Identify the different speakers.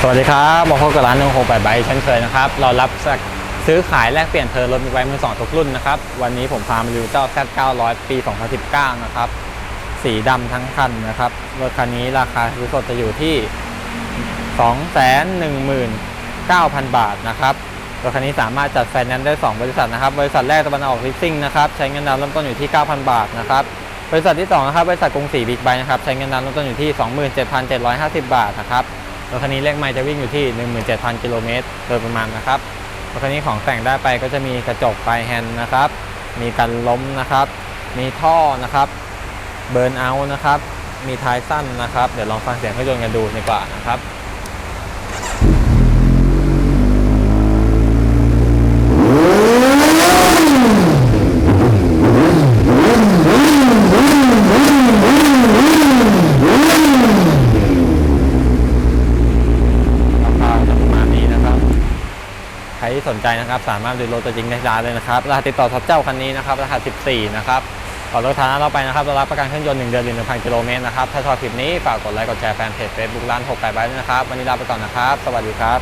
Speaker 1: สวัสดีครับมาพบกับร้านหนึ่งหกแปดใบเช่นเคยนะครับ เรารับซื้อขายแลกเปลี่ยนเทอร์รถบิ๊กไบค์มือสองทุกรุ่นนะครับ วันนี้ผมพามาดูเจ้า Z 900 ปี 2019 นะครับ สีดำทั้งคันนะครับ รถคันนี้ราคาซื้อสดจะอยู่ที่ 219,000 บาทนะครับ รถคันนี้สามารถจัดไฟแนนซ์ได้ 2 บริษัทนะครับ บริษัทแรกตะวันออกลิสซิ่งนะครับ ใช้เงินดาวน์เริ่มต้นอยู่ที่ 9,000 บาทนะครับ บริษัทที่2นะครับ บริษัทกรุงศรีบิ๊กไบค์นะครับ ใช้เงินดาวน์เริ่มต้นอยู่ที่ 27,750 บาทนะครับ รถคันนี้เลขไมล์จะวิ่งอยู่ที่ 17,000 กิโลเมตรโดยประมาณนะครับรถคันนี้ของแต่งได้ไปก็จะมีกระจกไฟแฮนด์นะครับ มีกันล้มนะครับ มีท่อนะครับเบิร์นเอาท์นะครับ มีท้ายสั้นนะครับ เดี๋ยวลองฟังเสียงเครื่องยนต์กันดูดีกว่านะครับ รที่สนใจนะครับ สามารถดูรถตัวจริงได้ร้านเลยนะครับรหัสติดต่อท็อปเจ้าคันนี้นะครับรหัส 14 นะครับก่อรถฐานะเราไปนะครับเรารับประกันเครื่องยนต์1เดือนหรือ1,000กิโลเมตรนะครับถ้าชอบคลิปนี้ฝากกดไลค์กดแชร์แฟนเพจเฟซบุ๊กร้าน68ไว้ด้วยนะครับ วันนี้ลาไปก่อนนะครับ สวัสดีครับ